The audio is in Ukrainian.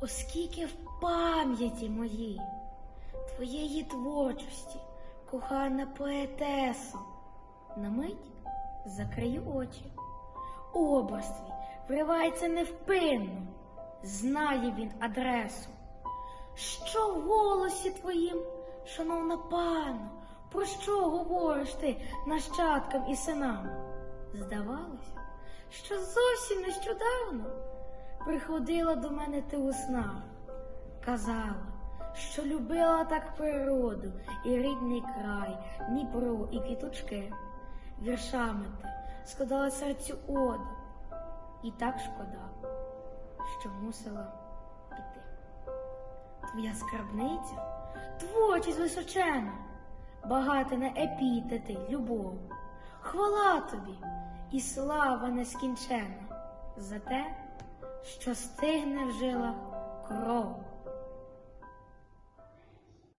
оскільки в пам'яті моїй твоєї творчості, кохана поетесо, на мить закрию очі. Образ твій вривається невпинно, знає він адресу. Що в голосі твоїм, шановна пано, про що говориш ти нащадкам і синам? Здавалося, що зовсім нещодавно приходила до мене ти у снах, казала, що любила так природу і рідний край, Дніпро і квіточки. Віршами ти складала серцю оду, і так шкода, що мусила піти. Твоя скарбниця, творчість височена, багата на епітети, любов. Хвала тобі і слава нескінчена за те, що стигне в жилах кров.